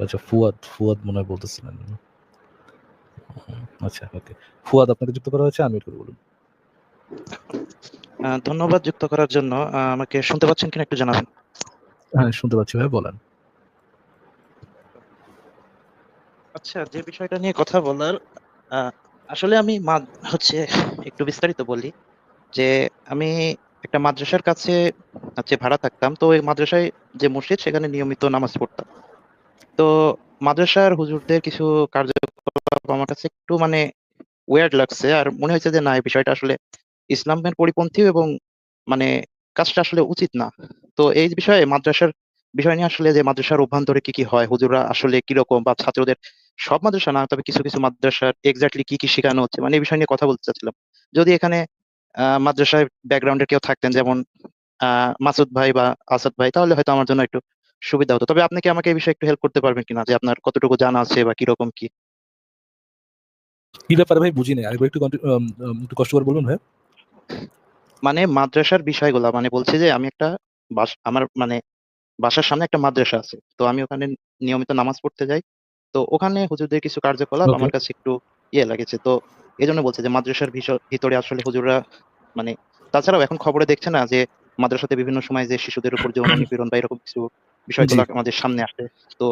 আচ্ছা ফুয়াদ, ফুয়াদ মনে হয় বলতেছিলেন। আচ্ছা ওকে। ফুয়াদ আপনাকে যুক্ত করা হয়েছে আনমিউট করে বলুন। ধন্যবাদ যুক্ত করার জন্য। আমাকে শুনতে পাচ্ছেন কিনা একটু জানাবেন? হ্যাঁ, শুনতে পাচ্ছি ভাই বলেন। আচ্ছা যে বিষয়টা নিয়ে কথা বলার আসলে আমি মা হচ্ছে একটু বিস্তারিত বলি। যে আমি একটা মাদ্রাসার কাছে হচ্ছে ভাড়া থাকতাম। তো ওই মাদ্রাসায় যে মসজিদ সেখানে নিয়মিত নামাজ পড়তাম। তো মাদ্রাসার হুজুরদের কিছু কার্যকলাপ আমার কাছে একটু মানে weird লাগছে। আর মনে হয়েছে যে না এই বিষয়টা আসলে ইসলামের পরিপন্থী এবং মানে কাজটা আসলে উচিত না। তো এই বিষয়ে মাদ্রাসার বিষয় নিয়ে আসলে যে মাদ্রাসার অভ্যন্তরে কি, কি হয়, হুজুররা আসলে কীরকম বা ছাত্রদের সব মাদ্রাসা না তবে কিছু, কিছু মাদ্রাসার এক্সাক্টলি কি, কি শিখানো হচ্ছে মানে এই বিষয় নিয়ে কথা বলতে চাচ্ছিলাম। যদি এখানে মাদ্রাসায় ব্যাকগ্রাউন্ড কেউ থাকতেন যেমন মাসুদ ভাই বা আসাদ ভাই তাহলে হয়তো আমার জন্য একটু সুবিধা হতো। তবে আপনি কি আমাকে এই বিষয়ে একটু হেল্প করতে পারবেন কিনা? যে আপনার কতটুকু জানা আছে বা কীরকম কি? কি ব্যাপারে ভাই বুঝি নাই। আরেকবার একটু একটু কষ্ট করে বলবেন ভাইয়া। মানে মাদ্রাসার বিষয়গুলা মানে বলছি যে আমি একটা আমার মানে বাসার সামনে একটা মাদ্রাসা আছে। তো আমি ওখানে নিয়মিত নামাজ পড়তে যাই। তো ওখানে হুজুরদের কিছু কার্যকলাপ আমার কাছে একটু ইয়ে লাগেছে। তো এই জন্য বলছি যে মাদ্রাসার ভিতরে আসলে হুজুররা মানে তাছাড়াও এখন খবরে দেখছে না যে মাদ্রাসাতে বিভিন্ন সময় যে শিশুদের উপর যৌন নিপীড়ন বা এরকম কিছু। বিষয়গুলা আমাদের সামনে আসে। তো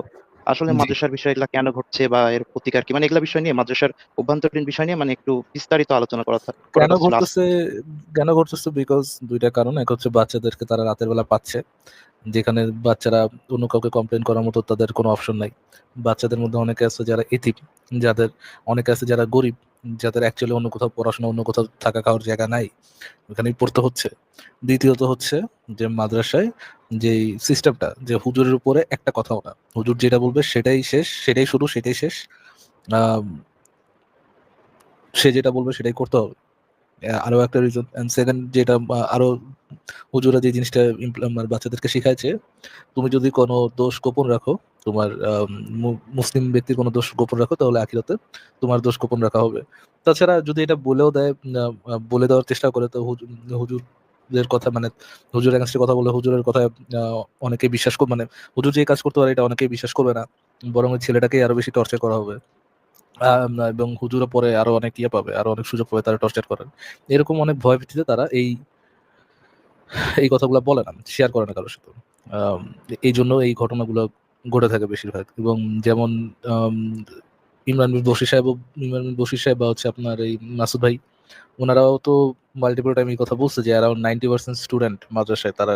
আসলে। মাদ্রাসার বিষয়গুলা কেন ঘটছে বা এর প্রতিকার কি? মানে এগুলা বিষয় নিয়ে মাদ্রাসার অভ্যন্তরীণ বিষয় নিয়ে মানে একটু বিস্তারিত আলোচনা করা কেন। ঘটতেছে কেন ঘটতেছে বিকজ দুইটা কারণ। এক হচ্ছে বাচ্চাদেরকে তারা রাতের বেলা পাচ্ছে। যেখানে বাচ্চারা অন্য কাউকে কমপ্লেইন করার মতো তাদের কোনো অপশন নাই। বাচ্চাদের মধ্যে অনেকে আছে যারা এতিম, যাদের অনেকে আছে যারা গরিব, যাদের অ্যাকচুয়ালি অন্য কোথাও পড়াশোনা, অন্য কোথাও থাকা খাওয়ার জায়গা নাই। ওখানেই পড়তে হচ্ছে। দ্বিতীয়ত হচ্ছে যে মাদ্রাসায় যে সিস্টেমটা যে হুজুরের উপরে একটা কথা না। হুজুর যেটা বলবে সেটাই শেষ, সেটাই শুরু, সেটাই শেষ। সে যেটা বলবে সেটাই করতে হবে। আরও একটা রিজন অ্যান্ড সেকেন্ড যেটা আরও হুজুররা যে জিনিসটা মানে বাচ্চাদেরকে শিখাইছে, তুমি যদি কোনো দোষ গোপন রাখো, তোমার মুসলিম ব্যক্তির কোনো দোষ গোপন রাখো তাহলে আখিরাতে তোমার দোষ গোপন রাখা হবে। তাছাড়া যদি এটা বলেও দেয় বলে দেওয়ার চেষ্টা করে তো হুজু হুজুরদের কথা মানে হুজুরের এগেইনস্ট এ কথা বলে হুজুরের কথায় আ অনেকেই বিশ্বাস কর মানে হুজুর যে কাজ করতে পারে এটা অনেকেই বিশ্বাস করবে না। বরং ওই ছেলেটাকেই আরও বেশি টর্চার করা হবে। এবং হুজুরও পরে আরও অনেক ইয়ে পাবে, আরও অনেক সুযোগ পাবে তারা টর্চার করেন এরকম অনেক ভয় ভীতিতে তারা এই এই কথাগুলো বলে না, শেয়ার করে না কারোর সাথে। এই জন্য এই ঘটনাগুলো ঘটে থাকে বেশিরভাগ এবং যেমন ইমরান বিন বশির সাহেবও ইমরান বশির সাহেব বা হচ্ছে আপনার এই মাসুদ ভাই, ওনারাও তো মাল্টিপল টাইম এই কথা বলছে যে অ্যারাউন্ড 90% স্টুডেন্ট মাদ্রাসায় তারা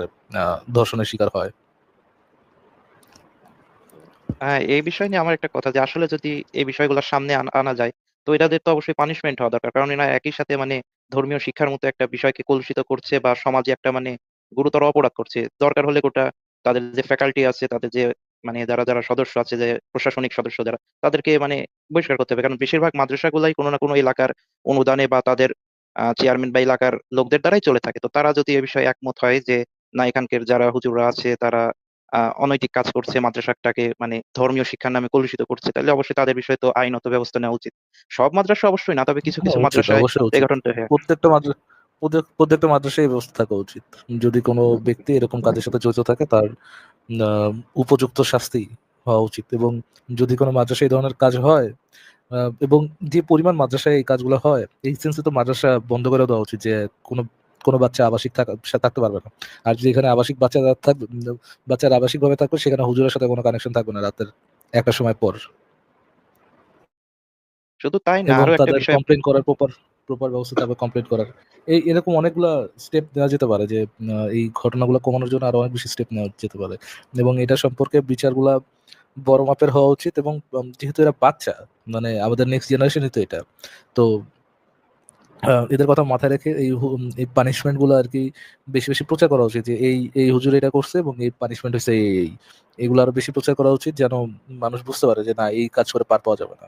ধর্ষণের শিকার হয়। হ্যাঁ, এই বিষয় নিয়ে আমার একটা কথা যে আসলে যদি এই বিষয়গুলো সামনে আনা যায়, তো এটাদের তো অবশ্যই পানিশমেন্ট হওয়া দরকার। কারণ এরা একই সাথে মানে ধর্মীয় শিক্ষার মতো একটা বিষয়কে কলুষিত করছে বা সমাজে একটা মানে গুরুতর অপরাধ করছে। দরকার হলে গোটা তাদের যে ফ্যাকাল্টি আছে, তাদের যে মানে যারা, যারা সদস্য আছে যে প্রশাসনিক সদস্য যারা, তাদেরকে মানে বহিষ্কার করতে হবে। কারণ বেশিরভাগ মাদ্রাসাগুলাই কোনো না কোনো এলাকার অনুদানে বা তাদের চেয়ারম্যান বা এলাকার লোকদের দ্বারাই চলে থাকে। তো তারা যদি এ বিষয়ে একমত হয় যে না এখানকার যারা হুজুররা আছে তারা অনৈতিক কাজ করছে, মাদ্রাসাটাকে মানে ধর্মীয় শিক্ষার নামে কলুষিত করছে, তাহলে অবশ্যই তাদের বিষয়ে তো আইনত ব্যবস্থা নেওয়া উচিত। সব মাদ্রাসা অবশ্যই না, তবে কিছু, হ্যাঁ, কিছু উচিত। ঘটনাটা হ্যাঁ। প্রত্যেকটা মাদ্রা প্রত্যেক প্রত্যেকটা মাদ্রাসায় এই ব্যবস্থা থাকা উচিত। যদি কোনো ব্যক্তি এরকম কাজের সাথে জড়িত থাকে তার উপযুক্ত শাস্তি হওয়া উচিত এবং যদি কোনো মাদ্রাসায় এই ধরনের কাজ হয় এবং যে পরিমাণ মাদ্রাসায় এই কাজগুলো হয়, এই সেন্সে তো মাদ্রাসা বন্ধ করে দেওয়া উচিত যে কোনো কোনো বাচ্চা আবাসিক থাকা থাকতে পারবে না। আর যদি এখানে আবাসিক বাচ্চারা থাকবে বাচ্চারা আবাসিকভাবে থাকবে সেখানে হুজুরের সাথে কোনো কানেকশন থাকবে না রাতের একটা সময় পর। শুধু তাই না, আরও একটা বিষয় কমপ্লেইন করার প্রপার প্রপার ব্যবস্থা থাকবে কমপ্লেইন করার। এই এরকম অনেকগুলা স্টেপ নেওয়া যেতে পারে যে এই ঘটনাগুলো কমানোর জন্য আরও অনেক বেশি স্টেপ নেওয়া যেতে পারে। এবং এটা সম্পর্কে বিচারগুলা বড় মাপের হওয়া উচিত এবং যেহেতু এরা বাচ্চা, মানে আমাদের নেক্সট জেনারেশনই তো এটা। তো এদের কথা মাথায় রেখে এই এই পানিশমেন্টগুলো আর কি বেশি, বেশি প্রচার করা উচিত যে এই, এই হুজুর এটা করছে এবং এই পানিশমেন্ট হইছে এই। এগুলো আরও বেশি প্রচার করা উচিত যেন মানুষ বুঝতে পারে যে না এই কাজ করে পার পাওয়া যাবে না।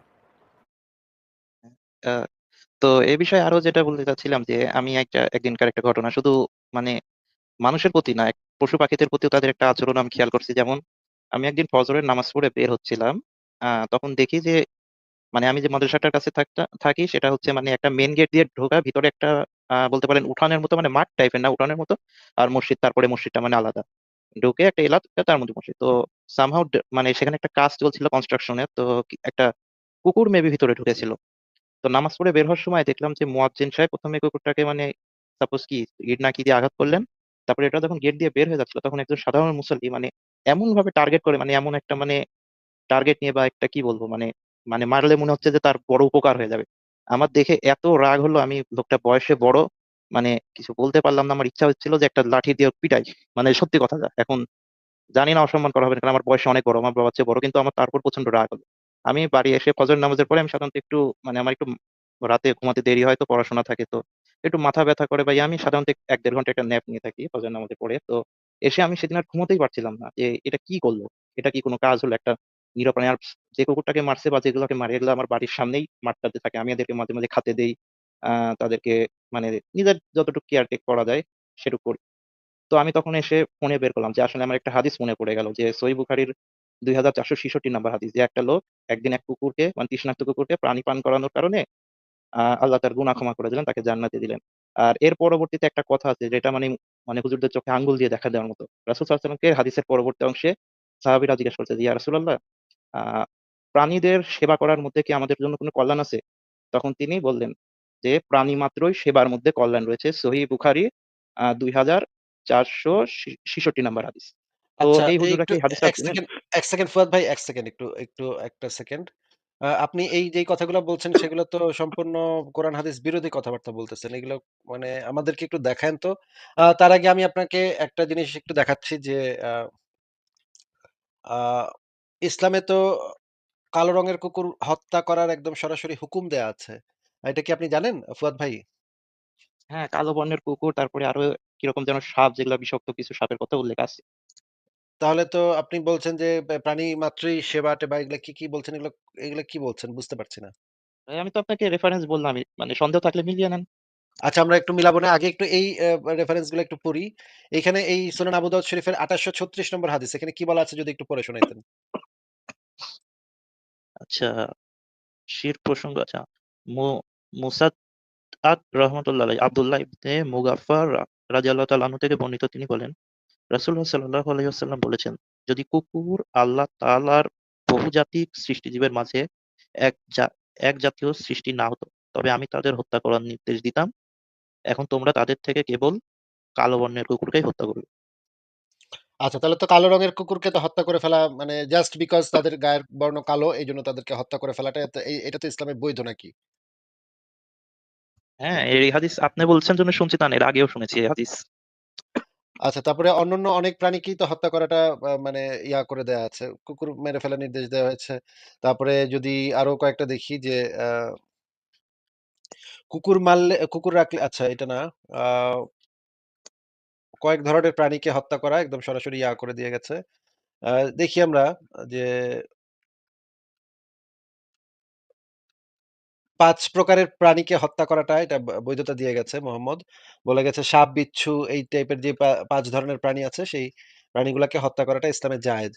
তো এ বিষয়ে আরও যেটা বলতে চাচ্ছিলাম যে আমি একটা একদিনকার একটা ঘটনা শুধু মানে মানুষের প্রতি না, পশু-পাখিদের প্রতিও তাদের একটা আচরণ আমি খেয়াল করছি। যেমন আমি একদিন ফজরের নামাজ পড়ে বের হচ্ছিলাম। তখন দেখি যে মানে আমি যে মাদ্রাসাটার কাছে থাকি সেটা হচ্ছে মানে একটা মেন গেট দিয়ে ঢোকা, ভিতরে একটা বলতে পারেন উঠানের মতো মানে মাঠ টাইপের না উঠানের মতো। আর মসজিদ তারপরে মসজিদটা মানে আলাদা। ঢুকে একটা এলাকা তার মধ্যে মসজিদ তো সামহাউ মানে সেখানে একটা কাজ চলছিল কনস্ট্রাকশনের তো একটা কুকুর মেবি ভিতরে ঢুকেছিল তো নামাজ পড়ে বের হওয়ার সময় দেখলাম যে মুয়াজ্জিন সাহেব প্রথমে কুকুরটাকে মানে সাপোজ কি ইট না কি দিয়ে আঘাত করলেন তারপরে এটা যখন গেট দিয়ে বের হয়ে যাচ্ছিল তখন একজন সাধারণ মুসল্লি মানে এমন ভাবে টার্গেট করে মানে এমন একটা মানে টার্গেট নিয়ে বা একটা কি বলব মানে মানে মারলে মনে হচ্ছে যে তার বড় উপকার হয়ে যাবে। আমার দেখে এত রাগ হলো, আমি লোকটা বয়সে বড় মানে কিছু বলতে পারলাম না, আমার ইচ্ছা হচ্ছিল যে একটা লাঠি দিয়ে পিটাই। মানে সত্যি কথা এখন জানি না অসম্মান করা হবে কারণ আমার বয়সে অনেক বড়, আমার বাবার চেয়ে বড়, কিন্তু আমার তারপর প্রচণ্ড রাগ হলো। আমি বাড়ি এসে ফজর নামাজের পরে আমি সাধারণত একটু মানে আমার একটু রাতে ঘুমাতে দেরি হয়, তো পড়াশোনা থাকে, তো একটু মাথা ব্যথা করে ভাই আমি সাধারণত এক দেড় ঘণ্টা একটা ন্যাপ নিয়ে থাকি ফজর নামাজের পরে। তো এসে আমি সেদিন আর ঘুমোতেই পারছিলাম না, যে এটা কি করল? এটা কি কোনো কাজ হলো? একটা নিরপ্রাণী আর যে কুকুরটাকে মারছে বা যেগুলোকে মারে, এগুলো আমার বাড়ির সামনেই মারটাতে থাকে। আমি এদেরকে মাঝে মাঝে খাতে দেই তাদেরকে মানে নিজের যতটুকু কেয়ার টেক করা যায় সেটুকু করি। তো আমি তখন এসে ফোনে বের করলাম যে, আসলে আমার একটা হাদিস মনে পড়ে গেল যে সহি বুখারির দুই হাজার চারশো ছেষট্টি নাম্বার হাদিস যে, একটা লোক একদিন এক কুকুরকে মানে তৃষ্ণার্ত কুকুরকে প্রাণী পান করানোর কারণে আল্লাহ তার গুনাহ ক্ষমা করে দিলেন, তাকে জান্নাতে দিলেন। আর এর পরবর্তীতে একটা কথা আছে যেটা মানে মানে হুজুরদের চোখে আঙ্গুল দিয়ে দেখা দেওয়ার মতো। রাসুল সাল্লামকে হাদিসের পরবর্তী অংশে সাহাবীরা জিজ্ঞেস করছে যে, ইয়া রাসূলুল্লাহ আহ প্রাণীদের সেবা করার মধ্যে কি আমাদের জন্য কোনো কল্যাণ আছে? তখন তিনি বললেন যে প্রাণী মাত্রই সেবার মধ্যে কল্যাণ রয়েছে। সহি বুখারি দুই হাজার চারশো ছেষট্টি নাম্বার হাদিস। তো এই এই হুজুরা কি হাদিসটা এক সেকেন্ড ফুয়াদ ভাই এক সেকেন্ড একটু একটু একটা সেকেন্ড। আপনি এই যেই কথাগুলো বলছেন সেগুলো তো সম্পূর্ণ কোরআন হাদিস বিরোধী কথাবার্তা বলতেছেন। এগুলো মানে আমাদেরকে একটু দেখান তো। আহ, তার আগে আমি আপনাকে একটা জিনিস একটু দেখাচ্ছি যে আহ, আহ, ইসলামে তো কালো রঙের কুকুর হত্যা করার একদম সরাসরি হুকুম দেয়া আছে। এটা কি আপনি জানেন ফুয়াদ ভাই? হ্যাঁ কালো বর্ণের কুকুর তারপরে আরও কীরকম যেন সাপ যেগুলো বিষাক্ত কিছু সাপের কথা উল্লেখ আছে। তাহলে তো আপনি বলছেন যে প্রা- প্রাণী মাত্রই সেবা টেবা এগুলো কি কি বলছেন? এগুলো এগুলো কি বলছেন? বুঝতে পারছি না। আমি তো আপনাকে রেফারেন্স বললাম মানে সন্দেহ থাকলে মিলিয়ে নেন। আচ্ছা আমরা একটু মিলাবো না আগে একটু এই রেফারেন্সগুলো একটু পড়ি। এখানে এই সুনান আবু দাউদ শরীফের আঠাশশো ছত্রিশ নম্বর হাদিস এখানে কি বলা আছে যদি একটু পড়ে শোনাইতেন? আচ্ছা শির প্রসঙ্গ আচ্ছা। মু- মুসাদ রহমতুল্লাহ আলাই আব্দুল্লাহ ইবনে মুগাফফার রাদিয়াল্লাহু তাআলা আনহু থেকে বর্ণিত তিনি বলেন, রাসূলুল্লাহ সাল্লাল্লাহু আলাইহি ওয়াসাল্লাম বলেছেন, যদি কুকুর আল্লাহ তাআলার বহুজাতিক সৃষ্টিজীবের মাঝে এক এক জাতীয় সৃষ্টি না হতো, তবে আমি তাদের হত্যা করার নির্দেশ দিতাম। এখন তোমরা তাদের থেকে কেবল কালো বর্ণের কুকুরকেই হত্যা করবে। আচ্ছা তাহলে তো কালো রঙের কুকুরকে তো হত্যা করে ফেলা মানে জাস্ট বিকজ তাদের গায়ের বর্ণ কালো এই জন্য তাদেরকে হত্যা করে ফেলাটা এত- এই- এটা তো ইসলামে বৈধ নাকি? হ্যাঁ এই হাদিস আপনি বলছেন জন্য শুনছি তা না, এর আগেও শুনেছি এই হাদিস। আচ্ছা তারপরে অন্যান্য অনেক প্রাণীকেই তো হত্যা করাটা আহ, মানে ইয়া করে দেয়া আছে কুকুর মেরে ফেলার নির্দেশ দেওয়া হয়েছে। তারপরে যদি আরও কয়েকটা দেখি যে আহ, কুকুর মারলে কুকুর রাখলে আচ্ছা এটা না আহ, কয়েক ধরনের প্রাণীকে হত্যা করা একদম সরাসরি ইয়া করে দিয়ে গেছে। দেখি আমরা যে পাঁচ প্রকারের প্রাণীকে হত্যা করাটা, এটা বৈধতা দিয়ে গেছে মোহাম্মদ। বলে গেছে, সাপ, বিচ্ছু এই টাইপের যে পাঁচ ধরনের প্রাণী আছে, সেই প্রাণীগুলোকে হত্যা করাটা ইসলামে জায়েজ।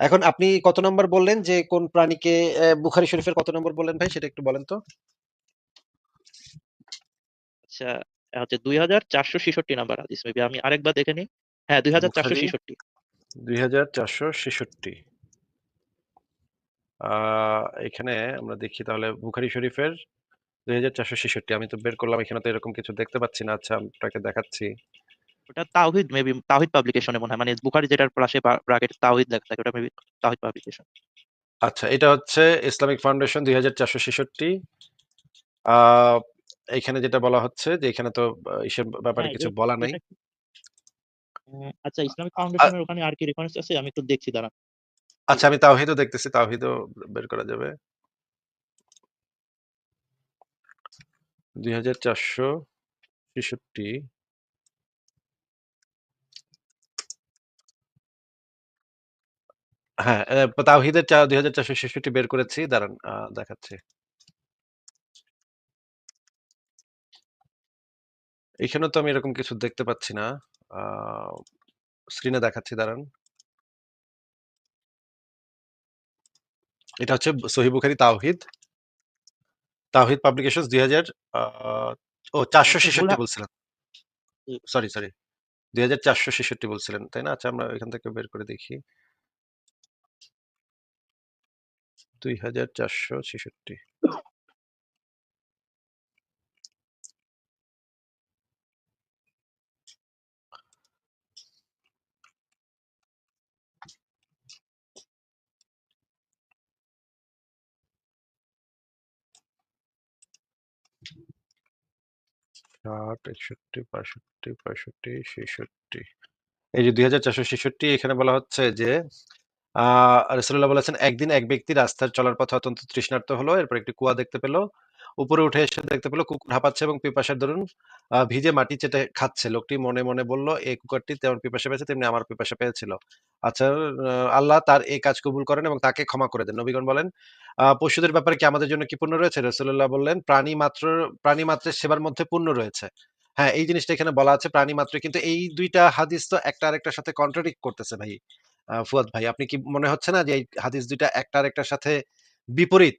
এখন আপনি কত নম্বর বললেন যে, কোন প্রাণীকে বুখারী শরীফের কত নম্বর বললেন ভাই, সেটা একটু বলেন তো। আচ্ছা হচ্ছে দুই হাজার চারশো ছেষট্টি নাম্বার হাদিস মেবি আমি আরেকবার দেখে নিই। হ্যাঁ দুই হাজার চারশো ছেষট্টি। দুই হাজার চারশো ছেষট্টি। এখানে আমরা দেখি তাহলে বুখারী শরীফের দুই হাজার চারশো ছেষট্টি। আমি তো বের করলাম এখানে তো এরকম কিছু দেখতে পাচ্ছি না। আচ্ছা আপনাকে দেখাচ্ছি। ওটা তাওহিদ মেবি তাওহিদ পাবলিকেশনে মনে হয়। মানে বুখারি যেটার পাশে ব্রাকেট তাওহিদ লেখা থাকে ওটা মেবি তাওহিদ পাবলিকেশন আচ্ছা এটা হচ্ছে ইসলামিক ফাউন্ডেশন দুই হাজার চারশো ছেষট্টি। এখানে যেটা বলা হচ্ছে যে এখানে তো ইসের ব্যাপারে হ্যাঁ কিছু বলা নাই। এটা আচ্ছা ইসলামিক ফাউন্ডেশনের ওখানে আর কি রেফারেন্স আছে? আমি একটু দেখছি দাঁড়ান। আচ্ছা আমি তাওহিদও দেখতেছি তাওহিদও বের করা যাবে। দুই হাজার চারশো ছেষট্টি। হ্যাঁ আহ, তাওহিদের দুই হাজার চারশো ছেষট্টি বের করেছি দাঁড়ান আহ, দেখাচ্ছি। এখানে তো আমি এরকম কিছু দেখতে পাচ্ছি না। স্ক্রিনে দেখাচ্ছি দাঁড়ান। এটা হচ্ছে সহি বুখারি তাওহিদ। তাওহিদ পাবলিকেশন দুই হাজার ও চারশো আচ্ছা, ছেষট্টি বলছিলাম সরি সরি। ২৪৬৬ বলছিলেন, তাই না? আচ্ছা আমরা এখান থেকে বের করে দেখি। ২৪৬৬ ষাট, একষট্টি, বাষট্টি, পঁয়ষট্টি, ছেষট্টি। এই যে ২৪৬৬ এখানে বলা হচ্ছে যে আহ রসুল্লাহ বলেছেন, "একদিন এক ব্যক্তি রাস্তার চলার পথে অত্যন্ত তৃষ্ণার্ত হলো। এরপর একটি কুয়া দেখতে পেল। উপরে উঠে এসে দেখতে পেল কুকুর হাঁপাচ্ছে এবং পিপাসার দরুন ভিজে মাটি চেটে খাচ্ছে। লোকটি মনে, মনে বলল, "এই কুকুরটি তেমন পিপাসা পেয়েছে তেমনি আমার পিপাসা পেয়েছিল। আচ্ছা আল্লাহ তার এই কাজ কবুল করেন এবং তাকে ক্ষমা করে দেন।" নবীগণ বলেন, আ "পশুদের ব্যাপারে কি আমাদের জন্য কি পুণ্য রয়েছে?" রসুল্লাহ বললেন, "প্রাণী মাত্র প্রাণী মাত্রের সেবার মধ্যে পুণ্য রয়েছে।" হ্যাঁ, এই জিনিসটা এখানে বলা আছে প্রাণী মাত্র। কিন্তু এই দুইটা হাদিস তো একটা আরেকটার সাথে কন্ট্রাডিক্ট করতেছে ভাই। আ ফুয়াদ ভাই, আপনি কি মনে হচ্ছে না যে এই হাদিস ২ টা একটা আরেকটার সাথে বিপরীত?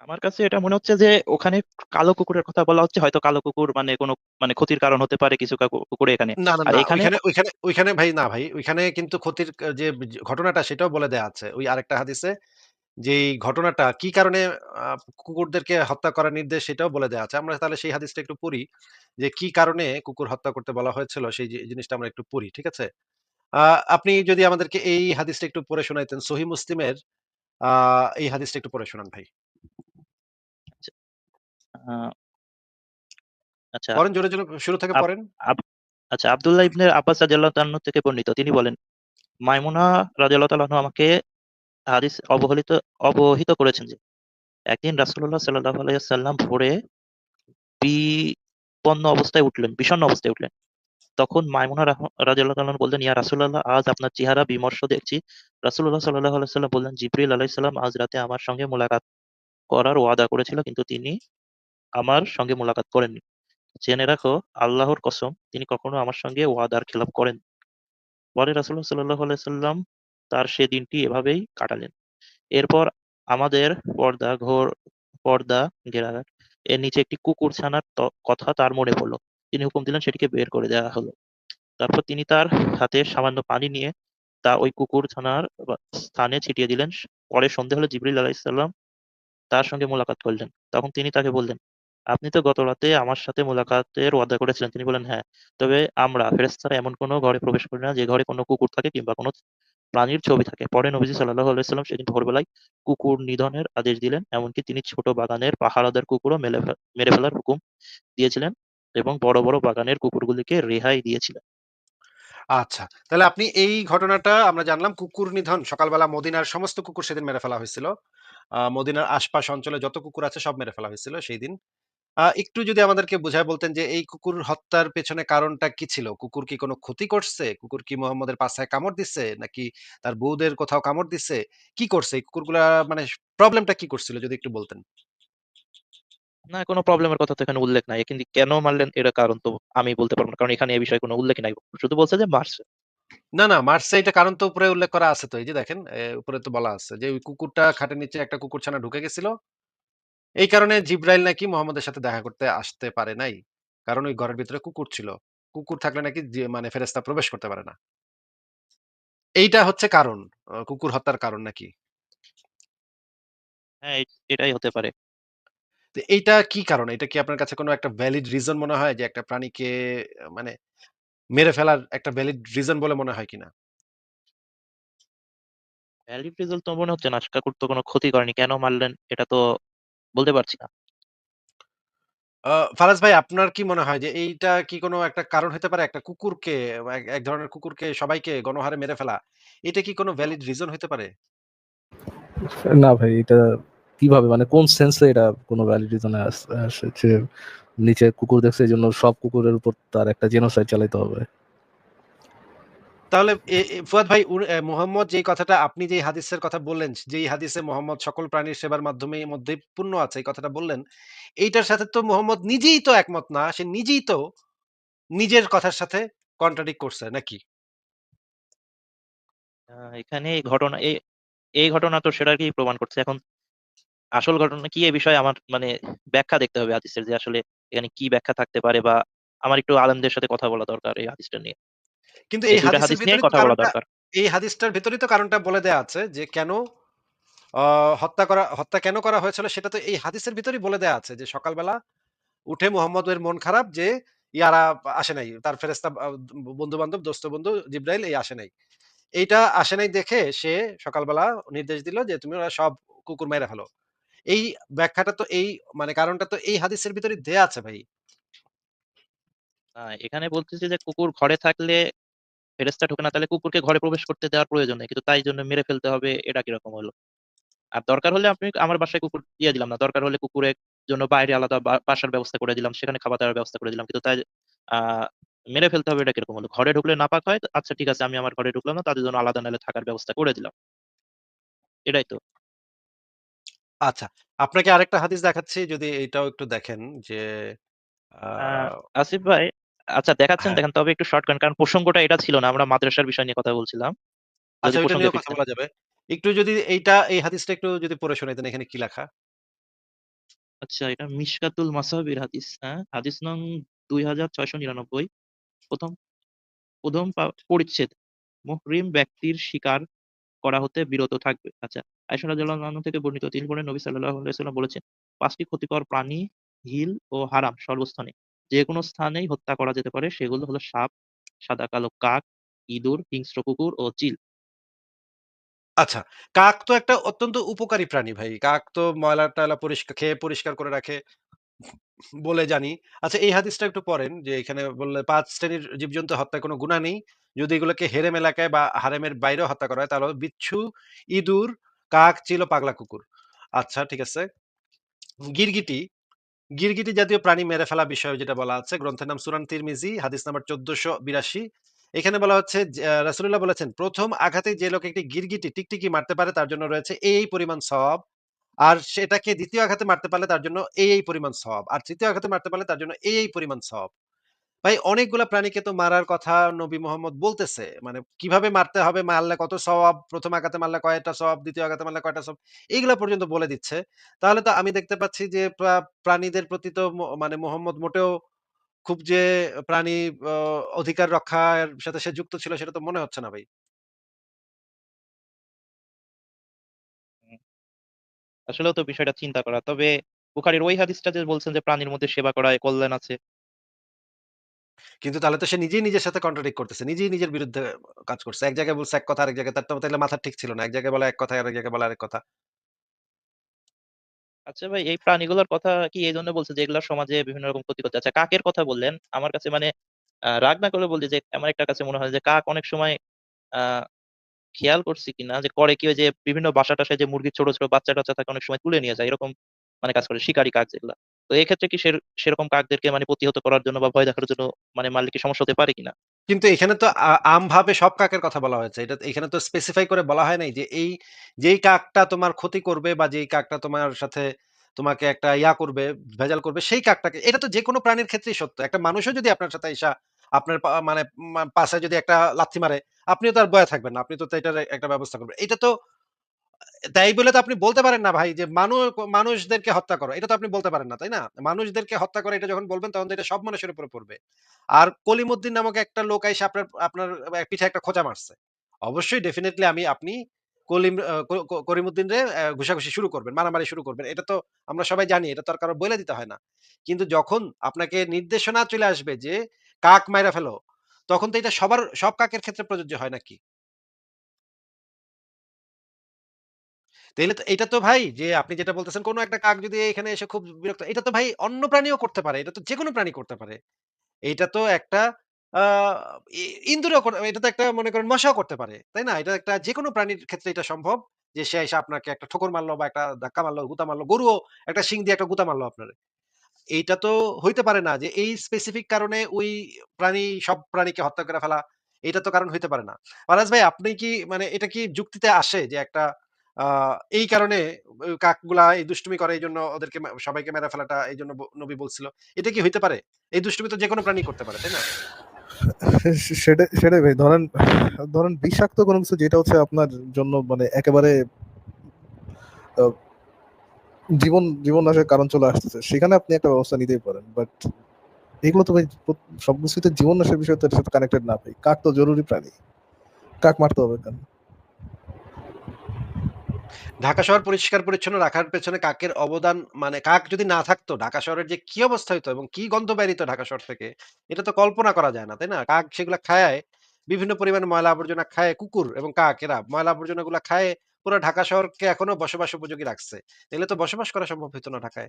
আমার কাছে এটা মনে হচ্ছে যে ওখানে কালো কুকুরের কথা বলা হচ্ছে হয়তো কালো কুকুর মানে কোনো মানে ক্ষতির কারণ হতে পারে কিছু কাকু কুকুরে এখানে। না, না। এখানে ওইখানে ওইখানে ভাই না ভাই। ওইখানে কিন্তু ক্ষতির যে ঘটনাটা সেটাও বলে দেয়া আছে। ওই আরেকটা হাদিসে যে ঘটনাটা কি কারণে কুকুরদেরকে হত্যা করার নির্দেশ সেটাও বলে দেয়া আছে। আমরা তাহলে সেই হাদিসটা একটু পড়ি। যে কি কারণে কুকুর হত্যা করতে বলা হয়েছিল সেই জিনিসটা আমরা একটু পড়ি। ঠিক আছে? আপনি যদি আমাদেরকে এই হাদিসটা একটু পড়ে শোনাইতেন। সহিহ মুসলিমের এই হাদিসটা একটু পড়ে শোনান ভাই। আচ্ছা, আ আচ্ছা, পড়েন জোরে, জোরে শুরু থেকে আব পড়েন। আব আচ্ছা আব্দুল্লাহ ইবনে আব্বাস রাদিয়াল্লাহু তাআলা আনহু থেকে বর্ণিত। তিনি বলেন, মাইমুনা রাদিয়াল্লাহু তাআলা আনহা আমাকে হাদিস অবহেলিত অবহিত করেছেন যে, একদিন রাসূলুল্লাহ সাল্লাল্লাহু আলাইহি ওয়াসাল্লাম ভোরে বিপন্ন অবস্থায় উঠলেন, বিষণ্ণ অবস্থায় উঠলেন। তখন মাইমুনা রাহ তাআলা আনহা বললেন, ইয়া রাসূলাল্লাহ আজ আপনার চেহারা বিমর্ষ দেখছি। রাসূলুল্লাহ সাল্লাল্লাহু আলাইহি ওয়াসাল্লাম বললেন, জিবরিল আলাইহিস সালাম আজ রাতে আমার সঙ্গে মুলাকাত করার ওয়াদা করেছিল কিন্তু তিনি আমার সঙ্গে মুলাকাত করেননি। জেনে রাখো আল্লাহর কসম তিনি কখনো আমার সঙ্গে ওয়াদার খেলাপ করেন। পরে সাল্লাল্লাহু আলাইহি তার সে দিনটি এভাবেই কাটালেন। এরপর আমাদের পর্দা ঘোর পর্দা ঘেরা এর নিচে একটি কুকুর ছানার কথা তার মনে পড়ল তিনি হুকুম দিলেন সেটিকে বের করে দেওয়া হলো। তারপর তিনি তার হাতে সামান্য পানি নিয়ে তা ওই কুকুরছানার বা স্থানে ছিটিয়ে দিলেন। পরে সন্ধ্যা হলে জিবরিল আলাইহিস সালাম তার সঙ্গে মুলাকাত করলেন। তখন তিনি তাকে বললেন, "আপনি তো গত রাতে আমার সাথে মুলাকাতের ওয়াদা করেছিলেন।" তিনি বললেন, "হ্যাঁ, তবে আমরা ফেরেশতারা এমন কোনো ঘরে প্রবেশ করি না যে ঘরে কোনো কুকুর থাকে কিংবা কোনো প্রাণীর ছবি থাকে।" পরে নবীজি সাল্লাল্লাহু আলাইহি ওয়াসাল্লাম সেদিন ভোরবেলায় কুকুর নিধনের আদেশ দিলেন। এমনকি তিনি ছোট বাগানের পাহারাদার কুকুরও মেলে মেরে ফেলার হুকুম দিয়েছিলেন এবং বড়, বড় বাগানের কুকুরগুলিকে রেহাই দিয়েছিলেন। আচ্ছা। তাহলে আপনি এই ঘটনাটা আমরা জানলাম কুকুর নিধন সকালবেলা মদিনার সমস্ত কুকুর সেদিন মেরে ফেলা হয়েছিল। মদিনার আশপাশ অঞ্চলে যত কুকুর আছে সব মেরে ফেলা হয়েছিল সেইদিন। আ একটু যদি আমাদেরকে বুঝায় বলতেন যে এই কুকুর হত্যার পেছনে কারণটা কি ছিল? কুকুর কি কোনো ক্ষতি করছে? কুকুর কি মুহাম্মদের পাছায় কামড় দিছে? নাকি তার বউদের কোথাও কামড় দিছে? কি করছে? এই কুকুরগুলা মানে প্রবলেমটা কি করছিল যদি একটু বলতেন? না, কোনো প্রবলেমের কথা তো এখানে উল্লেখ নাই। কিন্তু কেন মারলেন এটার কারণ তো আমি বলতে পারব না। কারণ এখানে এ বিষয়ে কোনো উল্লেখই নাই। শুধু বলছে যে মারছে। না, না মারছে এটা কারণ তো উপরে উল্লেখ করা আছে তো। এই যে দেখেন এ উপরে তো বলা আছে যে ওই কুকুরটা খাটের নিচে একটা কুকুরছানা ঢুকে গেছিল। এই কারণে জিব্রাইল নাকি মুহাম্মদের সাথে দেখা করতে আসতে পারে নাই। কারণ ওই ঘরের ভিতরে কুকুর ছিল। কুকুর থাকলে নাকি মানে ফেরেশতা প্রবেশ করতে পারে না। এইটা হচ্ছে কারণ। কুকুর হত্যার কারণ নাকি? হ্যাঁ, এ এটাই হতে পারে। তো এইটা কি কারণ? এটা কি আপনার কাছে কোনো একটা ভ্যালিড রিজন মনে হয় যে একটা প্রাণীকে মানে মেরে ফেলার একটা ভ্যালিড রিজন বলে মনে হয় কিনা? ভ্যালিড রিজাল্ট তো মনে হচ্ছে না। কাকুর তো কোনো ক্ষতি করেনি। কেন মারলেন এটা তো বলতে পারছি না। আ ফারাজ ভাই আপনার কি মনে হয় যে এইটা কি কোনো একটা কারণ হতে পারে? একটা কুকুরকে এক এক ধরনের কুকুরকে সবাইকে গণহারে মেরে ফেলা। এটা কি কোনো ভ্যালিড রিজন হইতে পারে? না ভাই এটা কীভাবে মানে কোন সেন্সে এটা কোনো ভ্যালিড রিজনে আস আসে যে নিচে কুকুর দেখছে এজন্য সব কুকুরের উপর তার একটা জেনোসাইড চালাইতে হবে? তাহলে ফুয়াদ ভাই মুহাম্মদ যেই কথাটা আপনি যেই হাদিসের কথা বললেন, যেই হাদিসে মুহাম্মদ সকল প্রাণীর সেবার মাধ্যমে মধ্যেই পূর্ণ আছে এই কথাটা বললেন। এইটার সাথে তো মুহাম্মদ নিজেই তো একমত না। সে নিজেই তো নিজের কথার সাথে কন্ট্রাডিক্ট করছে নাকি? এখানে এই ঘটনা এ এই ঘটনা তো সেটাকেই প্রমাণ করছে। এখন আসল ঘটনা কি এ বিষয়ে আমার মানে ব্যাখ্যা দেখতে হবে হাদিসের যে আসলে এখানে কি ব্যাখ্যা থাকতে পারে বা আমার একটু আলেমদের সাথে কথা বলা দরকার এই হাদিসটা নিয়ে কিন্তু এই হাদিসের ভিতরেই কথা বলা দরকার। এই হাদিসটার ভিতরেই তো কারণটা বলে দেয়া আছে যে কেন হত্যা করা হত্যা কেন করা হয়েছিল সেটা তো এই হাদিসের ভিতরেই বলে দেয়া আছে যে সকালবেলা উঠে মোহাম্মদের মন খারাপ যে ইয়ারা আসে নাই। তার ফেরেস্তা বন্ধু বান্ধব দোস্ত বন্ধু জিব্রাইল এই আসে নাই। এইটা আসে নাই দেখে সে সকালবেলা নির্দেশ দিল যে তুমি ওরা সব কুকুর মেরে ফেলো। এই ব্যাখ্যাটা তো এই মানে কারণটা তো এই হাদিসের ভিতরে দেয়া আছে ভাই। এখানে বলতেছে যে কুকুর ঘরে থাকলে ফেরেস্তা ঢোকে না তাহলে কুকুরকে ঘরে প্রবেশ করতে দেওয়ার প্রয়োজন নেই। কিন্তু তাই জন্য মেরে ফেলতে হবে এটা কীরকম হলো? আর দরকার হলে আপনি আমার বাসায় কুকুর দিয়ে দিলাম না। দরকার হলে কুকুরের জন্য বাইরে আলাদা বাসার ব্যবস্থা করে দিলাম সেখানে খাবার দাবার ব্যবস্থা করে দিলাম। কিন্তু তাই মেরে ফেলতে হবে এটা কীরকম হলো? ঘরে ঢুকলে নাপাক হয় আচ্ছা ঠিক আছে আমি আমার ঘরে ঢুকলাম না তাদের জন্য আলাদা নাহলে থাকার ব্যবস্থা করে দিলাম। এটাই তো। আচ্ছা আপনাকে আরেকটা হাদিস দেখাচ্ছি যদি এটাও একটু দেখেন যে আহ, আসিফ ভাই আচ্ছা দেখাচ্ছেন হ্যাঁ। দেখেন তবে একটু শর্ট কারণ প্রসঙ্গটা এটা ছিল না আমরা মাদ্রাসার বিষয় নিয়ে কথা বলছিলাম। আচ্ছা কথা বলা যাবে। একটু যদি এইটা এই হাদিসটা একটু যদি পড়ে শোনাইতেন এখানে কি লেখা? আচ্ছা এটা মিশকাতুল মাসাবির হাদিস হ্যাঁ? হাদিস নং দুই হাজার ছয়শো নিরানব্বই। প্রথম প্রথম পরিচ্ছেদ। মুহরিম ব্যক্তির শিকার করা হতে বিরত থাকবে। আচ্ছা রাদিয়াল্লাহু আনহা থেকে বর্ণিত তিনি বলেন নবী সাল্লাল্লাহু আলাইহি ওয়াসাল্লাম বলেছেন পাঁচটি ক্ষতিকর প্রাণী হিল ও হারাম সর্বস্থানে। যে কোনো স্থানেই হত্যা করা যেতে পারে। সেগুলো হলো সাপ, সাদা কালো কাক, ইঁদুর, হিংস্র কুকুর ও চিল। আচ্ছা কাক তো একটা অত্যন্ত উপকারী প্রাণী ভাই। কাক তো ময়লা টয়লা পরিষ্কার, খেয়ে পরিষ্কার করে রাখে, বলে জানি। আচ্ছা এই হাদিসটা একটু পড়েন যে এখানে বললে পাঁচ শ্রেণির জীবজন্তু হত্যা কোনো গুণা নেই। যদি এগুলোকে হেরেম এলাকায় বা হারেমের বাইরেও হত্যা করা হয়, তাহলে বিচ্ছু, ইঁদুর, কাক, চিল পাগলা কুকুর। আচ্ছা ঠিক আছে। গিরগিটি গিরগিটি জাতীয় প্রাণী মেরে ফেলা বিষয়ে যেটা বলা আছে, গ্রন্থের নাম সুরান তিরমিজি, হাদিস নাম্বার চোদ্দশো বিরাশি। এখানে বলা হচ্ছে রাসুল্লাহ বলেছেন, প্রথম আঘাতে যে লোক একটি গিরগিটি টিকটিকি মারতে পারে, তার জন্য রয়েছে এই এই পরিমাণ সব। আর সেটাকে দ্বিতীয় আঘাতে মারতে পারলে তার জন্য এই এই পরিমাণ সব। আর তৃতীয় আঘাতে মারতে পারলে তার জন্য এই পরিমাণ সব। ভাই, অনেকগুলা প্রাণীকে তো মারার কথা নবী মোহাম্মদ বলতেছে। মানে কীভাবে মারতে হবে, মারলে কত সওয়াব, প্রথম আঘাতে মারলে কয়টা সওয়াব, দ্বিতীয় আঘাতে মারলে কয়টা সওয়াব, এইগুলা পর্যন্ত বলে দিচ্ছে। তাহলে তো আমি দেখতে পাচ্ছি যে, প্রা- প্রাণীদের প্রতি তো মানে মোহাম্মদ মোটেও খুব যে, প্রাণী অধিকার রক্ষার সাথে সে যুক্ত ছিল সেটা তো মনে হচ্ছে না ভাই। আসলেও তো বিষয়টা চিন্তা করা। তবে বুখারীর ওই হাদিসটা যে বলছেন যে, প্রাণীর মধ্যে সেবা করায়, কল্যাণ আছে কিন্তু তাহলে তো সে নিজেই নিজের সাথে কন্ট্রাডিক্ট করতেছে নিজেই নিজের বিরুদ্ধে কাজ করছে। এক জায়গায় বলছে এক কথা আরেক জায়গায় তার তো তাহলে মাথা ঠিক ছিল না। এক জায়গায় বলে এক কথা আরেক জায়গায় বলে আরেক কথা। আচ্ছা ভাই এই প্রাণীগুলোর কথা কি এই জন্য বলছে যে এগুলো সমাজে বিভিন্ন রকম ক্ষতি করছে? আচ্ছা কাকের কথা বললেন? আমার কাছে মানে আহ, রাগ না করলে বলছি যে আমার একটা কাছে মনে হয় যে কাক অনেক সময় আহ খেয়াল করছি কিনা? যে করে কি যে বিভিন্ন বাসা টাসায় যে মুরগির ছোট ছোট বাচ্চা টাচ্চা থাকে অনেক সময় তুলে নিয়ে যায় এরকম মানে কাজ করে শিকারী কাক যেগুলা। তো এই ক্ষেত্রে কি সেরকম কাকদেরকে মানে প্রতিহত করার জন্য বা ভয় দেখার জন্য মানে মারলে সমস্যা হতে পারে কিনা? কিন্তু এখানে তো আমভাবে সব কাকের কথা বলা হয়েছে। এটা, এখানে তো স্পেসিফাই করে বলা হয় নাই যে এই, যেই কাকটা তোমার ক্ষতি করবে বা যেই কাকটা তোমার সাথে তোমাকে একটা ইয়া করবে, ভেজাল করবে, সেই কাকটাকে, এটা তো যে কোনো প্রাণীর ক্ষেত্রেই সত্য। একটা মানুষও যদি আপনার সাথে এসা আপনার মানে পাশে যদি একটা লাথি মারে, আপনিও তো আর বয়ে থাকবেন না, আপনি তো এটার একটা ব্যবস্থা করবেন। এটা তো তাই বলে তো আপনি বলতে পারেন না ভাই যে মানুষ মানুষদেরকে হত্যা করো। এটা তো আপনি বলতে পারেন না, তাই না? মানুষদেরকে হত্যা করে এটা যখন বলবেন তখন তো এটা সব মানুষের উপরে পড়বে। আর কলিমুদ্দিন নামক একটা লোক এসে আপনার আপনার পিঠে একটা খোঁচা মারছে। অবশ্যই ডেফিনেটলি আমি, আপনি কলিম করিমুদ্দিন রে ঘুষাঘুষি শুরু করবেন, মারামারি শুরু করবেন। এটা তো আমরা সবাই জানি, এটা তো আর কারও বলে দিতে হয় না। কিন্তু যখন আপনাকে নির্দেশনা চলে আসবে যে, কাক মাইরা ফেলো, তখন তো এটা সবার, সব কাকের ক্ষেত্রে প্রযোজ্য হয় নাকি? তাইলে তো এটা তো ভাই যে আপনি যেটা বলতেছেন, কোন একটা কাক যদি এখানে এসে খুব বিরক্ত, এটা তো ভাই অন্য প্রাণীও করতে পারে, এটা তো যেকোনো প্রাণী করতে পারে। এটা তো একটা আহ ই- এটা তো একটা মনে করেন মশাও করতে পারে, তাই না? এটা একটা যেকোনো প্রাণীর ক্ষেত্রে এটা সম্ভব যে সে এসে আপনাকে একটা ঠোকর মারলো বা একটা ধাক্কা মারলো, গুতা মারলো, গরুও একটা শিং দিয়ে একটা গুতা মারলো আপনার। এইটা তো হইতে পারে না যে এই স্পেসিফিক কারণে ওই প্রাণী, সব প্রাণীকে হত্যা করে ফেলা এটা তো কারণ হইতে পারে না। ফারাজ ভাই, আপনি কি মানে এটা কি যুক্তিতে আসে যে একটা এই কারণে কাকগুলা এই দুষ্টুমি করে এই জন্য ওদেরকে সবাইকে মেরে ফেলাটা এই জন্য নবী বলছিল। এটা কি হইতে পারে? এই দুষ্টুমি তো যে কোনো প্রাণী করতে পারে, তাই না? সে- সেটাই ভাই। ধরেন ধরেন বিষাক্ত কোনো কিছু যেটা হচ্ছে আপনার জন্য মানে একেবারে জীবন জীবন নাশের কারণ চলে আসতেছে। সেখানে আপনি একটা ব্যবস্থা নিতেই পারেন। বাট এগুলো তো ভাই সবকিছুই জীবন নাশের বিষয় সাথে কানেক্টেড না ভাই। কাক তো জরুরি প্রাণী। কাক মারতে হবে কেন? ঢাকা শহর পরিষ্কার পরিচ্ছন্ন রাখার পেছনে কাকের অবদান মানে কাক যদি না থাকতো ঢাকা শহরের যে কি অবস্থা হইতো এবং কি গন্ধ বেরিত ঢাকা শহর থেকে এটা তো কল্পনা করা যায় না তাই না? কাক সেগুলা খায় বিভিন্ন পরিমাণে ময়লা আবর্জনা খায় কুকুর এবং কাক এরা ময়লা আবর্জনা গুলা খায় পুরো ঢাকা শহরকে এখনও বসবাস উপযোগী রাখছে। তাহলে তো বসবাস করা সম্ভব হতো না ঢাকায়।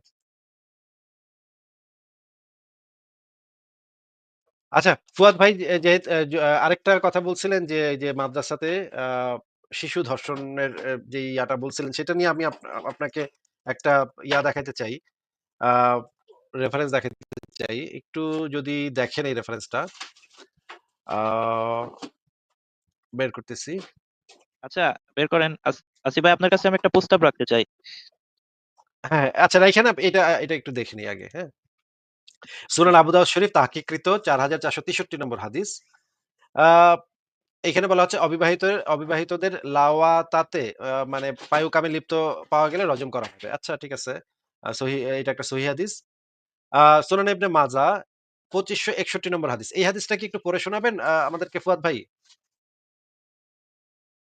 আচ্ছা ফুয়াদ ভাই যে- যে যে- আরেকটা কথা বলছিলেন যে যে মাদ্রাসাতে আহ, শিশু ধর্ষণের যে ইয়াটা বলছিলেন সেটা নিয়ে আমি আপনাকে একটা ইয়া দেখাইতে চাই। রেফারেন্স দেখাতে চাই। একটু যদি দেখেন এই রেফারেন্সটা বের করতেছি। আচ্ছা বের করেন। আস- ভাই আপনার কাছে আমি একটা প্রস্তাব রাখতে চাই। হ্যাঁ আচ্ছা এখানে এটা এটা একটু দেখে নিই আগে হ্যাঁ। সুনান আবু দাউদ শরীফ তাহকিকৃত চার হাজার চারশো তেষট্টি নম্বর হাদিস। আহ এখানে বলা হচ্ছে অবিবাহিত অবিবাহিতদের লাওয়াতাতে আহ, মানে পায়ুকামে লিপ্ত পাওয়া গেলে রজম করা হবে। আচ্ছা ঠিক আছে। এটা একটা সহি হাদিস। সুনান ইবনে মাজা পঁচিশশো একষট্টি নম্বর হাদিস। এই হাদিসটা কি একটু পড়ে শোনাবেন? আহ, আমাদেরকে ফুয়াদ ভাই?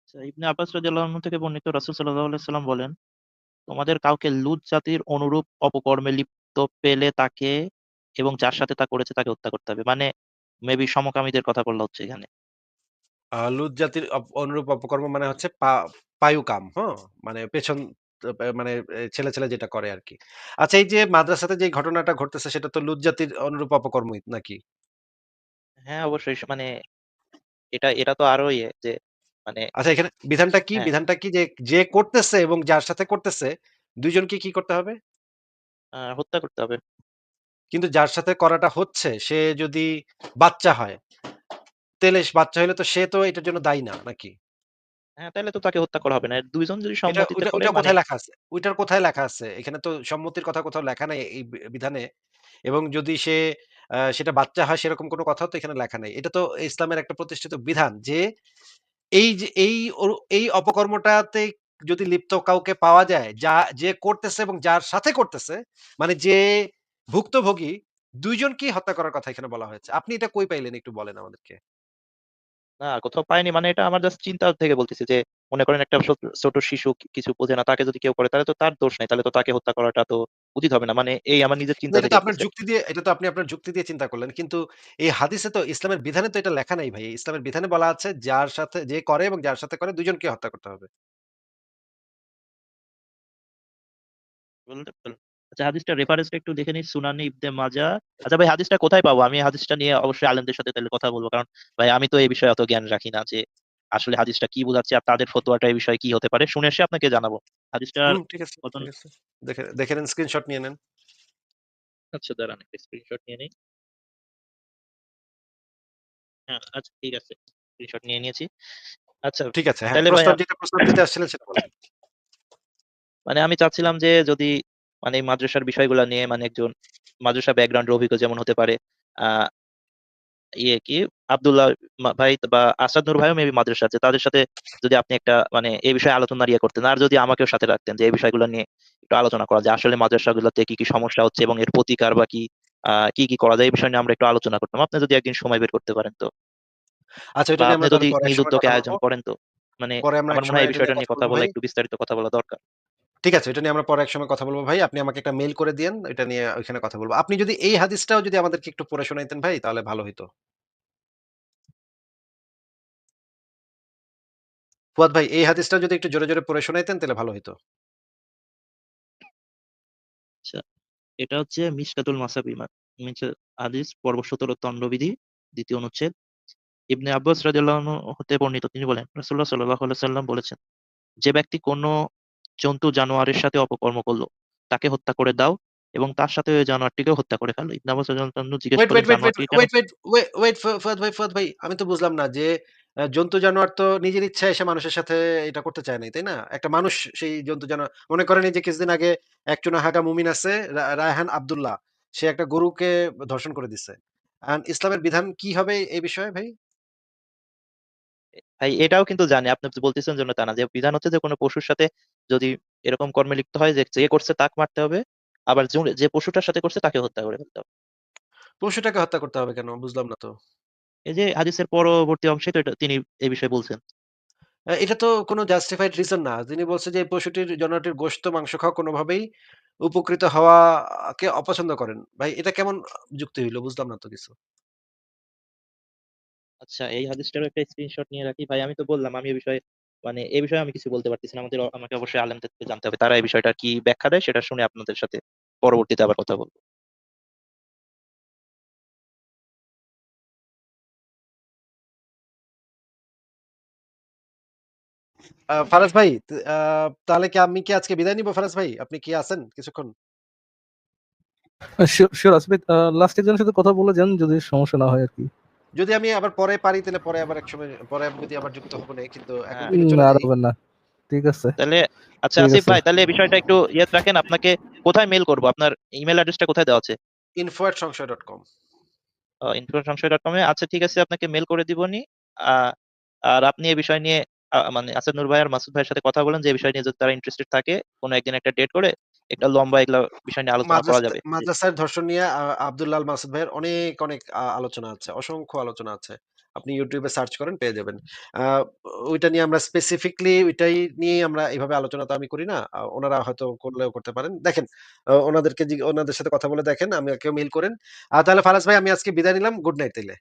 আচ্ছা, ইবনে আব্বাস রাদিয়াল্লাহু থেকে বর্ণিত রাসূল সাল্লাল্লাহু আলাইহি সাল্লাম বলেন তোমাদের কাউকে লুত জাতির অনুরূপ অপকর্মে লিপ্ত পেলে তাকে এবং যার সাথে তা করেছে তাকে হত্যা করতে হবে। মানে মেবি সমকামীদের কথা বলা হচ্ছে এখানে। আহ, লুত জাতির অপ- অনুরূপ অপকর্ম মানে হচ্ছে পা- পায়ুকাম হ্যাঁ? মানে পেছন মানে আহ, ছেলে ছেলে যেটা করে আর কি। আচ্ছা এই যে মাদ্রাসাতে যে ঘটনাটা ঘটতেছে সেটা তো লুত জাতির অনুরূপ অপকর্মই নাকি? হ্যাঁ অবশ্যই। মানে এটা এটা তো আরও ইয়ে যে মানে আচ্ছা এখানে বিধানটা কি? হ্যাঁ। বিধানটা কি যে যে করতেছে এবং যার সাথে করতেছে দুইজনকে কি করতে হবে? হত্যা করতে হবে। কিন্তু যার সাথে করাটা হচ্ছে সে যদি বাচ্চা হয় তাহলে সে- বাচ্চা হলে তো সে তো এটার জন্য দায়ী না নাকি? হ্যাঁ তাহলে তো তাকে হত্যা করা হবে না। দুইজন যদি এটা সম্মতিতে ওইটা করে ওইটা মানে কোথায় লেখা আছে? ওইটার কোথায় লেখা আছে? এখানে তো সম্মতির কথা কোথাও লেখা নাই এই বি- বিধানে। এবং যদি সে সেটা বাচ্চা হয় সেরকম কোনো কথাও তো এখানে লেখা নাই। এটা তো ইসলামের একটা প্রতিষ্ঠিত বিধান যে এই যে এই ওর- এই অপকর্মটাতে যদি লিপ্ত কাউকে পাওয়া যায় যা যে করতেছে এবং যার সাথে করতেছে মানে যে ভুক্তভোগী দুইজনকেই হত্যা করার কথা এখানে বলা হয়েছে। আপনি এটা কই পাইলেন একটু বলেন আমাদেরকে? না কোথাও পাইনি মানে এটা আমার জাস্ট চিন্তা থেকে বলতেছি যে মনে করেন একটা ছোট শিশু কিছু বোঝে না তাকে যদি কেউ করে তাহলে তো তার দোষ নাই। তাহলে তো তাকে হত্যা করাটা তো উচিত হবে না। মানে এই আমার নিজের চিন্তা এটা তো আপনার যুক্তি দিয়ে এটা তো আপনি আপনার যুক্তি দিয়ে চিন্তা করলেন। কিন্তু এই হাদিসে তো ইসলামের বিধানে তো এটা লেখা নাই ভাই। ইসলামের বিধানে বলা আছে যার সাথে যে করে এবং যার সাথে করে দুজনকে হত্যা করতে হবে? আচ্ছা হাদিসটা রেফারেন্সটা একটু দেখে নিই। সুনানি ইবনে মাজা। আচ্ছা ভাই হাদিসটা কোথায় পাবো? আমি হাদিসটা নিয়ে অবশ্যই আলেমদের সাথে তাহলে কথা বলব। কারণ ভাই আমি তো এই বিষয়ে অত জ্ঞান রাখি না যে আসলে হাদিসটা কি বোঝাচ্ছে আর তাদের ফতোয়াটা এই বিষয়ে কি হতে পারে। শুনে এসে আপনাকে জানাব। হাদিসটার হুম, ঠিক আছে দেখে দেখে নেন স্ক্রিনশট নিয়ে নেন। আচ্ছা দাঁড়ান একটা স্ক্রিনশট নিয়ে নিই। হ্যাঁ আচ্ছা ঠিক আছে। স্ক্রিনশট নিয়ে নিয়েছি। আচ্ছা ঠিক আছে হ্যাঁ তাহলে ভাই যেটা প্রস্তাব দিতে আসছিলেন সেটা বলেন। মানে আমি চাচ্ছিলাম যে যদি মানে এই মাদ্রাসার বিষয়গুলো নিয়ে মানে একজন মাদ্রাসা ব্যাকগ্রাউন্ডের অভিজ্ঞ যেমন হতে পারে আহ ইয়ে কি আব্দুল্লাহ ভাই বা আসাদ নূর ভাইও মেবি মাদ্রাসা আছে তাদের সাথে যদি আপনি একটা মানে এই বিষয়ে আলোচনা ইয়ে করতেন আর যদি আমাকেও সাথে রাখতেন যে এই বিষয়গুলো নিয়ে একটু আলোচনা করা যায় আসলে মাদ্রাসাগুলোতে কি কি সমস্যা হচ্ছে এবং এর প্রতিকার বা কি আহ কি কি করা যায় এই বিষয় নিয়ে আমরা একটু আলোচনা করতাম। আপনি যদি একদিন সময় বের করতে পারেন তো। আচ্ছা এটা আপনি যদি উদ্যোগে আয়োজন করেন তো মানে আমার মনে হয় এই বিষয়টা নিয়ে কথা বলা একটু বিস্তারিত কথা বলা দরকার। ঠিক আছে, এটা নিয়ে আমরা পরে একসময় কথা বলব ভাই। আপনি আমাকে একটা মেইল করে দিয়েন, এটা নিয়ে ওইখানে কথা বলব। আপনি যদি এই হাদিসটাও যদি আমাদেরকে একটু পড়ে শোনাইতেন ভাই, তাহলে ভালো হইতো। ফুয়াদ ভাই, এই হাদিসটা যদি একটু জোরে জোরে পড়ে শোনাইতেন, তাহলে ভালো হইতো। আচ্ছা এটা হচ্ছে মিশকাতুল মাসাবিমা হাদিস, পর্ব সতেরো, দণ্ডবিধি, দ্বিতীয় অনুচ্ছেদ। ইবনে আব্বাস রাদিয়াল্লাহু হতে বর্ণিত, তিনি বলেন, রাসূলুল্লাহ সাল্লাল্লাহু আলাইহি সাল্লাম বলেছেন, যে ব্যক্তি কোনো জন্তু জানোয়ারের সাথে অপকর্ম করল। তাকে হত্যা করে দাও এবং তার সাথে ওই জানোয়ারটিকেও হত্যা করে ফেলো। ইবনে আব্বাস রাদিয়াল্লাহু আনহু জিজ্ঞেস করেন wait wait wait wait wait wait ভাই ফুয়াদ ভাই আমি তো বুঝলাম না যে জন্তু জানোয়ার তো নিজের ইচ্ছা এসে মানুষের সাথে এটা করতে চায় নাই তাই না? একটা মানুষ সেই জন্তু জানোয়ার মনে করেন যে কিছুদিন আগে একজন হাগা মুমিন আছে রায়হান আব্দুল্লাহ সে একটা গরুকে ধর্ষণ করে দিছে। আর ইসলামের বিধান কি হবে এই বিষয়ে ভাই? ভাই এটাও কিন্তু জানি। আপনি বলতেছেন জন্য তা না যে বিধান হচ্ছে যে কোনো পশুর সাথে যদি এরকম কর্মে লিপ্ত হয় যে যে করছে তাক মারতে হবে আবার যে যে পশুটার সাথে করছে তাকে হত্যা করে ফেলতে হবে পশুটাকে হত্যা করতে হবে কেন? বুঝলাম না তো। এই যে হাদিসের পরবর্তী অংশে তো এটা তিনি এই বিষয়ে বলছেন। আ এটা তো কোনো জাস্টিফাইড রিজন না। তিনি বলছে যে, পশুটির জনটির গোশত, মাংস খাওয়া কোনোভাবেই উপকৃত হওয়াকে অপছন্দ করেন। ভাই এটা কেমন আ যুক্তি হইল? বুঝলাম না তো কিছু। আচ্ছা এই হাদিসটারও একটা স্ক্রিনশট নিয়ে রাখি। ভাই আমি তো বললাম আমি এ বিষয়ে মানে এ বিষয়ে আমি কিছু বলতে পারতেছি না। আমাদের আমাকে অবশ্যই আলেমদের থেকে জানতে হবে। তারা এই বিষয়টা কি ব্যাখ্যা দেয় সেটা শুনে আপনাদের সাথে পরবর্তীতে আবার কথা বলব। ফারাজ ভাই তাহলে কি আমি কি আজকে বিদায় নিব ফারাজ ভাই? আপনি কি আছেন কিছুক্ষণ? শিওর, শিওর আসিফ ভাই আ লাস্ট একজনের সাথে কথা বলে যান যদি সমস্যা না হয় আরকি। যদি আমি আবার পরে পারি তাহলে পরে আবার একসময় পরে আমি যদি আবার যুক্ত হব নে। কিন্তু এখন হ্যাঁ। না আর না। ঠিক আছে। তাহলে আচ্ছা আসিফ ভাই তাহলে এই বিষয়টা একটু ইয়েতে রাখেন। আপনাকে কোথায় মেইল করব? আপনার ইমেইল অ্যাড্রেসটা কোথায় দেওয়া আছে? info@সংশয়.com info@সংশয়.com এ আচ্ছা ঠিক আছে আপনাকে মেইল করে দিবনি। আ আর আপনি এই বিষয় নিয়ে মানে আসাদ নূর ভাই আর মাসুদ ভাইয়ের সাথে কথা বলেন যে এই বিষয় নিয়ে যদি তারা ইন্টারেস্টেড থাকে কোনো একদিন একটা ডেট করে একটা লম্বা এগুলা বিষয় নিয়ে আলোচনা করা যাবে। মাদ্রাসার ধর্ষণ নিয়ে আব্দুল্লাহ মাসুদ ভাইয়ের অনেক, অনেক আলোচনা আছে। অসংখ্য আলোচনা আছে। আপনি ইউটিউবে সার্চ করেন পেয়ে যাবেন। ওইটা নিয়ে আমরা স্পেসিফিকলি ওইটাই নিয়ে আমরা এভাবে আলোচনা তো আমি করি না। ওনারা হয়তো করলেও করতে পারেন। দেখেন ওনাদেরকে ওনাদের সাথে কথা বলে দেখেন। আমি আমাকেও মেইল করেন। তাহলে ফারাজ ভাই আমি আজকে বিদায় নিলাম। গুড নাইট তাইলে।